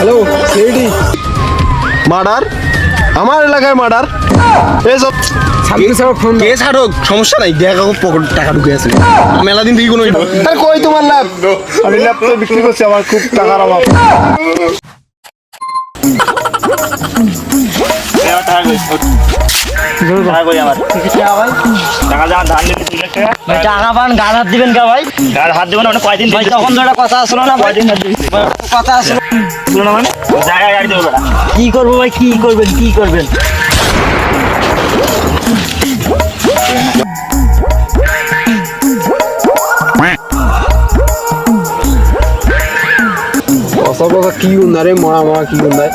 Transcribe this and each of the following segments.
Hello lady murder আমার এলাকায় murder এসব সামনে সব ফোন কে সমস্যা নাই দেখা পকেট টাকা ঢুকে আছে। মেলা দিন থেকে কোনো কই তোমার লাভ? আমি ল্যাপটপ বিক্রি করছি আমার খুব টাকার অভাব। কি করব ভাই কি করবেন কি করবেন? কথা কথা কি গুন্ডা রে মরা মরা কি গুন্ডায়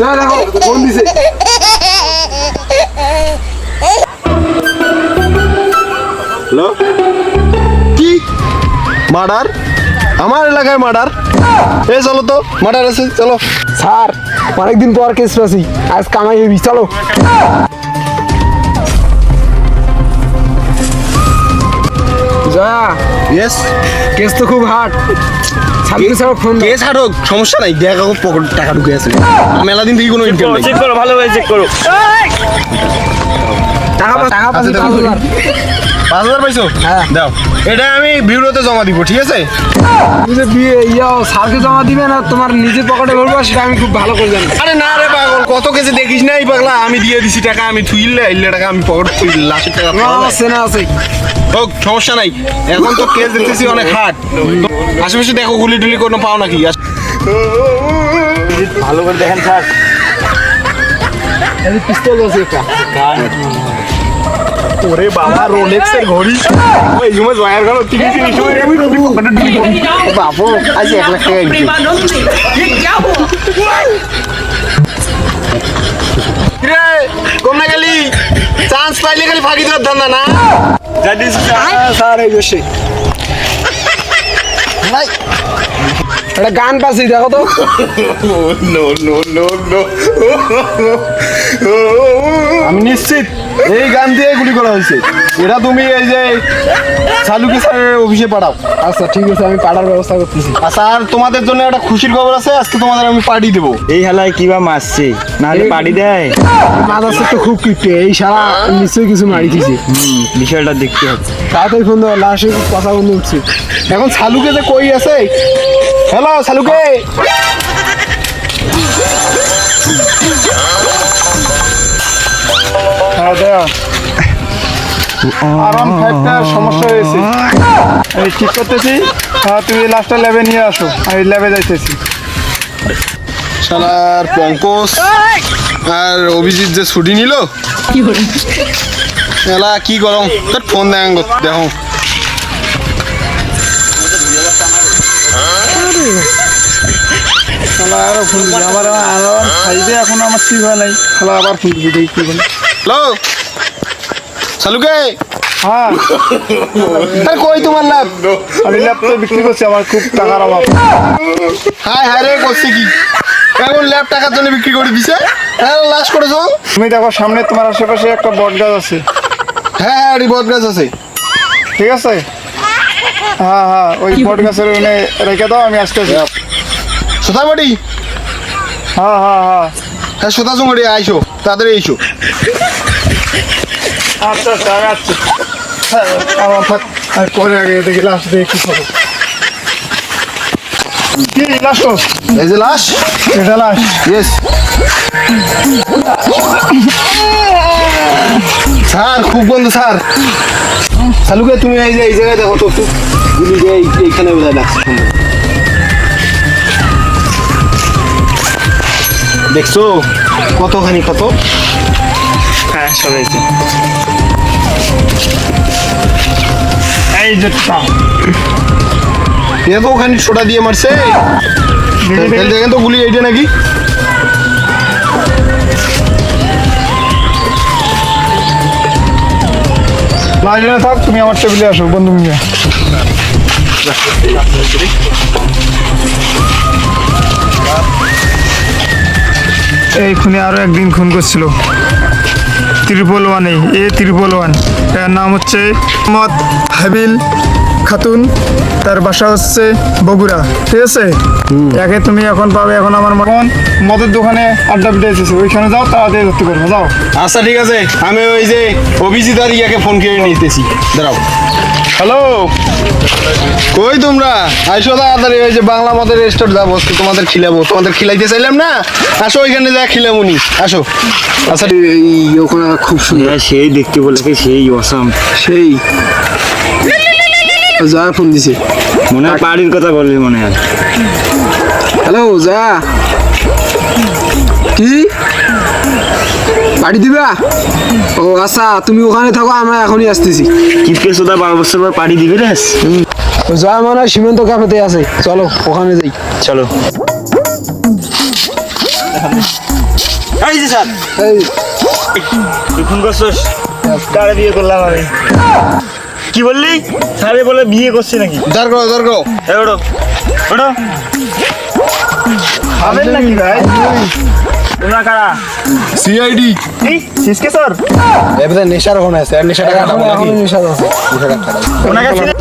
দেখো ফোন দিছে। হ্যালো? কি? মার্ডার? আমার এলাকায় মার্ডার? এ চলো তো মার্ডার আছে চলো। স্যার অনেকদিন পর কেস পাচ্ছি আজ কামাই হেবি চলো। জয়া? ইয়েস কেস তো খুব হার্ড সামনে সব ফোন কে ছাড়ো সমস্যা নাই দেখো পকেট টাকা ঢুকে আছে মেলা দিন থেকে কোনো ইনকাম নাই। চেক করো ভালোভাবে চেক করো। টাকা টাকা আচ্ছা, পাঁচ। হাজার। পাইছো? হ্যাঁ। দাও। এটা আমি বিউরোতে জমা দিব ঠিক আছে? তুমি যে বিয়ে ইয়া স্যারকে জমা দিবে না তোমার নিজের পকেটে ভরবো সেটা আমি খুব ভালো করে জানি। আরে না রে পাগল কত কেজি দেখিস না এই পাগলা? আমি দিয়ে দিছি টাকা আমি থুইলে ইল্লে টাকা আমি পকেট থুই লাশের টাকা আছে না আছে হোক সমস্যা নাই। এখন তো কেস দেখতেছি অনেক হার্ড আশেপাশে দেখো গুলি টুলি কোনো পাও নাকি? ভালো করে দেখেন স্যার। পিস্তল আছে একটা ওরে বাবা রোলেক্সের ঘড়ি। ওই সময় জয়ার আমি রবি পকেটে বাবু আজ এক লাখ টাকা কম গেলি? চান্স পাইলে খালি ফাঁকি দেওয়ার ধান্দা না? দিয়েছি স্যার এই বসে একটা গান পাচ্ছি দেখো তো। নো নো নো নো আমি নিশ্চিত। এই গান দিয়ে গুলি করা হয়েছে। এটা তুমি এই যে সালুকি স্যারের অফিসে পাঠাও। আচ্ছা ঠিক আছে আমি পাঠার ব্যবস্থা করতেছি। আচ্ছা আর তোমাদের জন্য একটা খুশির খবর আছে আজকে তোমাদের আমি পার্টি দেবো। এই হেলায় কি বা মারছে? নাহলে এই- পাড়ি দেয়? মাদার তো খুব কিপটে এই সারা নিশ্চয়ই কিছু মারি দিছে বিষয়টা দেখতে হবে। তাড়াতাড়ি ফোন দেওয়া লাস্টে কথা বন্ধ উঠছে এখন সালুকে যে কই আছে? হ্যালো সালুকে! দেয়া আর ওয়ান ফাইভটা সমস্যা হয়েছে। এই ঠিক করতেছি হ্যাঁ তুমি লাস্টটা ল্যাবে নিয়ে আসো। আমি ল্যাবে যাইতেছি। শালার পঙ্কজ আর অভিজিৎ যে ছুটি নিল? এলা কি গরম। তোর ফোন দেখ দেখো। শালা আরও ফোন আমার আর ফাইভে এখন আমার ঠিক হয় নাই। শালা আবার ফোন দিছে দেখি কি বলে। হ্যালো সালুকে? হ্যাঁ। আরে কই তোমার লাভ? আমি ল্যাপটপ বিক্রি করছি আমার খুব টাকার অভাব। হাই হাই রে করছে কি? এখন ল্যাপ টাকার জন্য বিক্রি করে দিছে? হ্যাঁ লাস্ট করেছ? তুমি দেখো সামনে তোমার আশেপাশে একটা বট গাছ আছে। হ্যাঁ হ্যাঁ রিবট গাছ আছে। ঠিক আছে? হ্যাঁ হ্যাঁ ওই বট গাছের ওখানে রেখে দাও আমি আসতেছি সোতাবাড়ি হ্যাঁ। হ্যাঁ হ্যাঁ হ্যাঁ। সোতা চুমারি আইসো তাড়াতাড়ি আইসো। আচ্ছা আচ্ছা হ্যাঁ, আমার থাক পরে আগে দেখি লাস্ট দেখি কি করব কি লাস্ট এই যে লাশ? এটা লাস্ট ইয়েস স্যার খুব বন্ধু স্যার। সালুকে তুমি এই যে এই জায়গায় দেখো তো গুলি যে এই- এইখানে বোঝায় লাগছে দেখছ? কতখানি কত? এই যে। টা। এতখানি ছোটা দিয়ে মারছে। দেখি, দেখি। দেখেন তো গুলি এইটা নাকি? লাস্ট থাক তুমি আমার টেবিলে আসো বন্ধু নিয়ে এই খুনে আরও একদিন খুন করছিল। ত্রিপল ওয়ানে এ ত্রিপল ওয়ান। এর নাম হচ্ছে মোহাম্মদ হাবিল খাতুন। তার বাসা হচ্ছে বগুড়া ঠিক আছে? একে তুমি এখন পাবে এখন আমার মন মদের দোকানে আড্ডা পিটে এসেছে। ওইখানে যাও তাড়াতাড়ি ধরতে পারব যাও। আচ্ছা ঠিক আছে। আমি ওই যে অভিজিৎ আর ইয়াকে ফোন করে নিতেছি দাঁড়াও। হ্যালো কই তোমরা? আইসো তাড়াতাড়ি ওই যে বাংলা মদের রেস্টোর যাব আজকে তোমাদের খিলাবো। তোমাদের খিলাইতে চাইলাম না? আসো ওইখানে যা খিলামুনি। আসো। আচ্ছা এই ওখানে খুব সুন্দর। হ্যাঁ সেই দেখতে বলে কি সেই অসাম সেই। যা ফোন দিছে। মনে হয় বাড়ির কথা বললি মনে হয়। হ্যালো যা। কি? বাড়ি দিবা? ও আচ্ছা তুমি ওখানে থাকো আমরা এখনই আসতেছি। কিপকে সুদা বারো বছর পর পাড়ি দিবি রে? যা মানে সীমান্ত ক্যাফেতে আছে। চলো ওখানে যাই। চলো। এই যে স্যার। এই। ফোন করছিস? কারে বিয়ে করলাম আমি? কি বললি? স্যারে বলে বিয়ে করছি নাকি? দাঁড় করো দাঁড় করো। ওটো খাবেন নাকি ভাই? তোমরা কারা? সিআইডি কি? সিসকে স্যার? এবারে নেশার ওখানে আছে আর নেশাটা কাটাবো নাকি? নেশা আছে। ওনাকে চিনে-